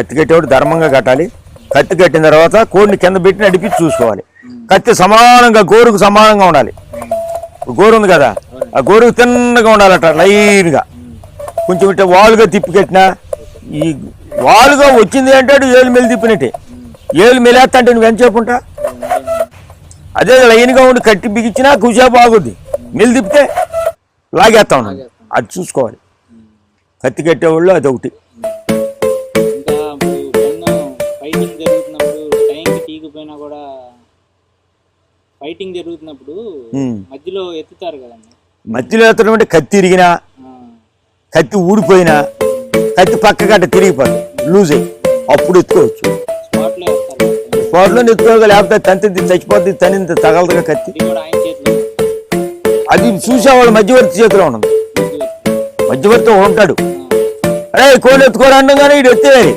కత్తి కట్టేవాడు ధర్మంగా కట్టాలి. కత్తి కట్టిన తర్వాత కోడిని కింద పెట్టి నడిపించి చూసుకోవాలి. కత్తి సమానంగా గోరుకు సమానంగా ఉండాలి. గోరు ఉంది కదా ఆ గోరుకు తిన్నగా ఉండాలట లైన్గా. కొంచెం ఇట్లా వాలుగా తిప్పి కట్టినా ఈ వాలుగా వచ్చింది అంటే ఏళ్ళు మెలి తిప్పినట్టే. ఏళ్ళు మెలేస్తా అంటే నువ్వు ఎంత అదే లైన్గా ఉండి కట్టి బిగించినా కుసేపు ఆగుద్ది. మెలి తిప్పితే లాగేస్తా ఉన్నాను అది చూసుకోవాలి. కత్తి కట్టేవాళ్ళు అది తీగిపోయినా కూడా ఫైటింగ్ జరుగుతున్నప్పుడు. మధ్యలో ఎత్తుతారు కదండి. మధ్యలో ఎత్తడం అంటే కత్తి తిరిగినా కత్తి ఊడిపోయినా కత్తి పక్క గట్ట తిరిగిపోతుంది లూజ్ అయ్యి అప్పుడు ఎత్తుకోవచ్చు. స్పాట్లో ఎత్తుకోగా లేకపోతే తంతి చచ్చిపోతుంది తని తగలదుగా కత్తి. అది చూసేవాళ్ళు మధ్యవర్తి చేతిలో ఉన్నది మధ్యవర్తి. ఉంటాడు. అరే కోళ్ళు ఎత్తుకోరా అనగానే ఇటు ఎత్తేయాలి.